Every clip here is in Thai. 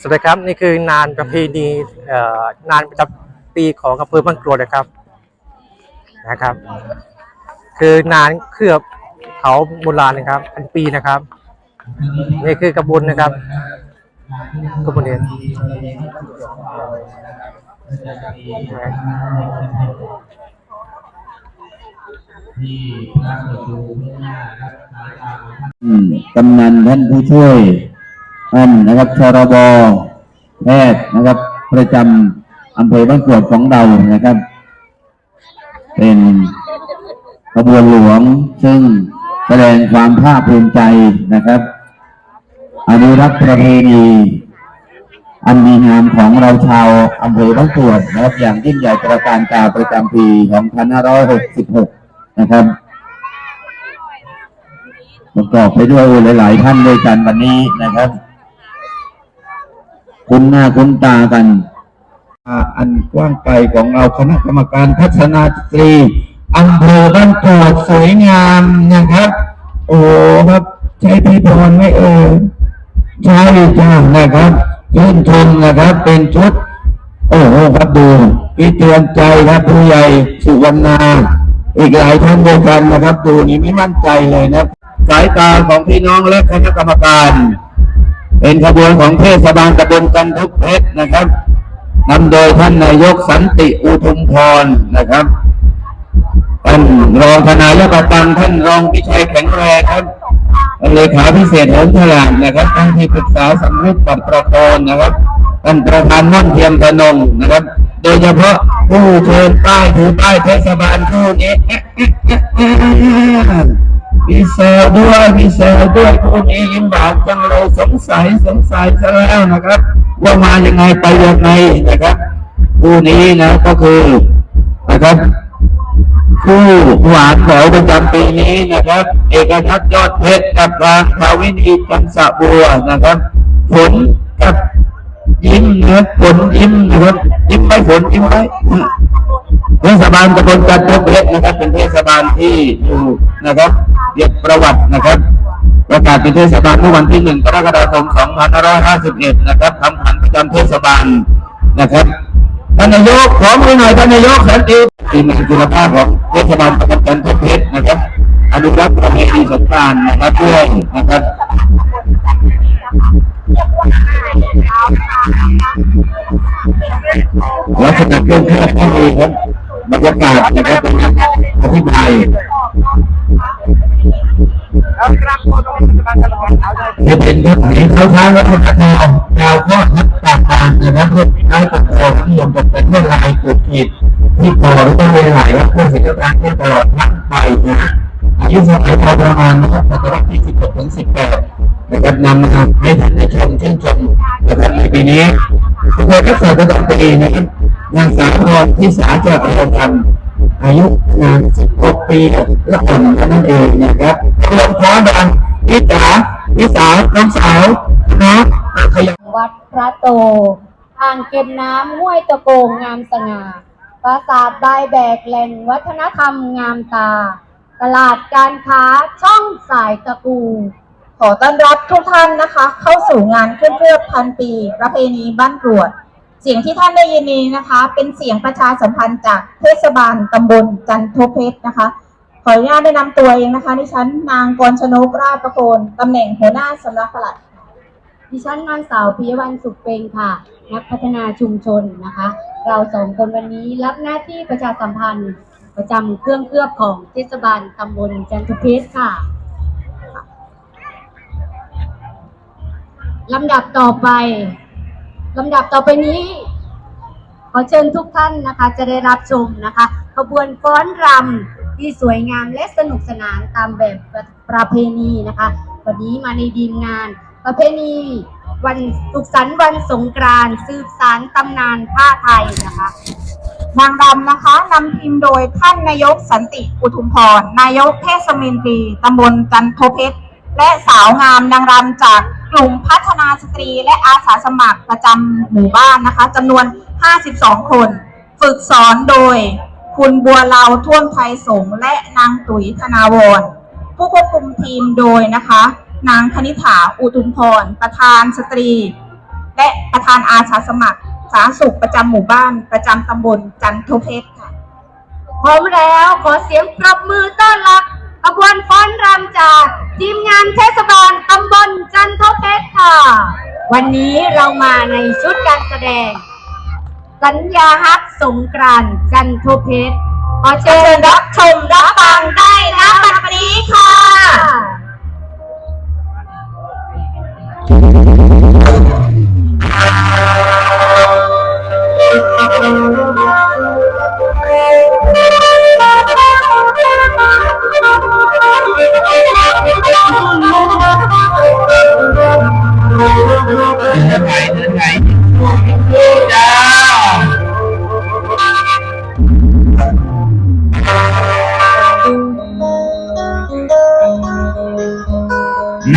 สวัสดีครับนี่คืองานประเพณีเอ่องานประจำปีของอำเภอบานกรวดนะครับนะครับ คืองานเคลือบเขาโบราณนะครับพันปีนะครับนี่คือกระบุนนะครับกระบุนเองที่พระประตูเบื้องหน้าครับสายตาของท่านอืมกำนันท่านผู้ช่วย ท่านนะครับชรบแพทย์นะครับ ประจำอำเภอบ้านกรวดของเรานะครับ เป็นขบวนหลวงซึ่งแสดงความภาคภูมิใจนะครับอนุรักษ์ประเพณีอันดีงามของเราชาวอำเภอบ้านกรวดนะครับ อย่างยิ่งใหญ่ตระการตาประจำปีของ2566 นะครับประกอบไปด้วยหลาย ๆ ท่านด้วยกันวันนี้นะครับ คุ้นหน้าคุ้นตากัน อันกว้างไกลของเราคณะกรรมการพัฒนาสตรีอำเภอบ้านโกดสวยงามนะครับ โอ้ครับใช้พี่พรไม่เออใช่จ้านะครับชื่นชมนะครับ เป็นชุด โอ้โหครับดูพี่เตือนใจครับผู้ใหญ่สุวรรณาอีกหลายท่านด้วยกันนะครับ ดูนี่ไม่มั่นใจเลยนะสายตาของพี่น้องและคณะกรรมการ เป็นขบวนของเทศบาลตำบลกันทุกเพชรนะครับนำโดยท่านนายกสันติอุทุมพรนะครับท่านรองทนายกตังท่านรองพิชัยแข็งแรงครับท่านเลขาพิเศษเหินฉลาดนะครับท่านที่ปรึกษาสำนึกปัตรกรนะครับท่านประธานม่อนเทียมพนงนะครับ โดยเฉพาะผู้เชิญป้ายถือป้ายเทศบาลผู้นี้ มีเซลด้วยมีเซลด้วยผู้นี้ยิ้มหวานจังเลยสงสัยสงสัยซะแล้วนะครับ ว่ามายังไงไปยังไงนะครับผู้นี้นะก็คือนะครับผู้หวานแถวประจำปีนี้นะครับ เอกทัศน์ยอดเพชรกับรางภาวินีจันสะบัวนะครับผลกับยิ้มนะผลยิ้มนะครับยิ้มไหมผลยิ้มไหมเทศบาลตำบลจันทเพชรนะครับ เป็นเทศบาลที่อยู่ นะครับเรียกประวัตินะครับ ประกาศเป็นเทศบาลเมื่อวันที่หนึ่งกรกฎาคม2551 นะครับทำขันประจำเทศบาลนะครับท่านนายกขอมือหน่อยท่านนายกสันติทีมงานคุณภาพของเทศบาลตำบลจันทเพชรนะครับอนุรักษ์ประเพณีสงกรานต์นะครับด้วยนะครับลักษณะเครื่องแคบที่ดีครับบรรยากาศนะครับอธิบาย จะเป็นรถไหนเขาท้างรถกระดาวดาวก็ทับต่างๆนะครับรถท้ายตัดคอทั้งรวมกันเป็นเมื่อลายขูดขีดที่คอแล้วก็เลยไหลว่าเพื่อสิ่งต่างๆที่ตลอดทั้งไปนะอายุสมัยพอประมาณนะครับศตวรรษที่16ถึง18นะครับนำมาให้ท่านได้ชมเช่นชมนะครับในปีนี้ทุกคนก็เสิร์ฟประจำปีนะครับนางสาวพรที่สาจะประทธรรม อายุงาน16ปีและอ่อนนั่นเองนะครับรวมพร้อมกันพี่จ๋าพี่สาวน้องสาวน้องขยันวัดพระโต อ่างเก็บน้ำห้วยตะโกงงามสง่าปราสาทบายแบกแหล่งวัฒนธรรมงามตา ตลาดการค้าช่องสายตะกูขอต้อนรับทุกท่านนะคะ เข้าสู่งานเคลื่อนเพื่อพันปี ประเพณีบ้านกรวด เสียงที่ท่านได้ยินนี้นะคะ เป็นเสียงประชาสัมพันธ์จากเทศบาลตำบลจันทเพชรนะคะ ขออนุญาตได้นำตัวเองนะคะดิฉันนางกรชนกราประโคนตำแหน่งหัวหน้าสำนักปลัดดิฉันนางสาวพิยวันสุขเป็นค่ะ นักพัฒนาชุมชนนะคะ เราสองคนวันนี้รับหน้าที่ประชาสัมพันธ์ ประจำเครื่องเคลือบของเทศบาลตำบลจันทเพชรค่ะลำดับต่อไป ลำดับต่อไปนี้ ขอเชิญทุกท่านนะคะ จะได้รับชมนะคะ ขบวนฟ้อนรำที่สวยงามและสนุกสนานตามแบบประเพณีนะคะ วันนี้มาในดีมงาน ประเพณีวันสุขสันต์วันสงกรานต์สืบสารตำนานผ้าไทยนะคะนางรำนะคะนำทีมโดยท่านนายกสันติอุทุมพรนายกเทศมนตรีตำบลจันทเพชร และสาวงามนางรำจากกลุ่มพัฒนาสตรี และอาสาสมัครประจำหมู่บ้านนะคะจำนวน 52 คน ฝึกสอนโดย คุณบัวเลาท่วมไทยสงและนางตุ๋ยธนาวร ผู้ควบคุมทีมโดยนะคะ นางคณิฐาอุทุมพร ประธานสตรี และประธานอาสาสมัครสาธารณสุขประจำหมู่บ้านประจำตำบลจันทเพชรค่ะพร้อมแล้วขอเสียงปรบมือต้อนรับ บวนฟ้อนรำจากทีมงานเทศบาลตำบลจันทเพชรค่ะ วันนี้เรามาในชุดการแสดง สัญญาฮักสงกรานต์จันทเพชรขอเชิญรับชมรับฟังได้นะบัดนี้ค่ะ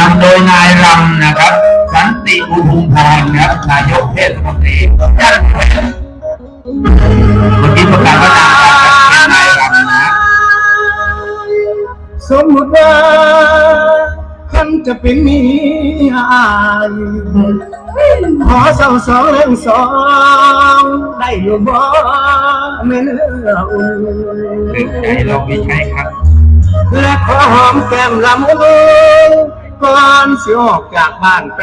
นำโดยนายรำนะครับ สันติอุทุมพรนะครับนายกเทศมนตรีจันทบุรีเมื่อกี้ประกาศว่านางรำเป็นนายรำนะสมมติว่าท่านจะเป็นเมียอายขอเศร้าสองเรื่องสองได้อยู่บ่แม่เนื้ออุ่นเป็นใจเราไม่ใช่ครับและขอหอมแก้มละมุน ก่อนสิออกจากบ้านไป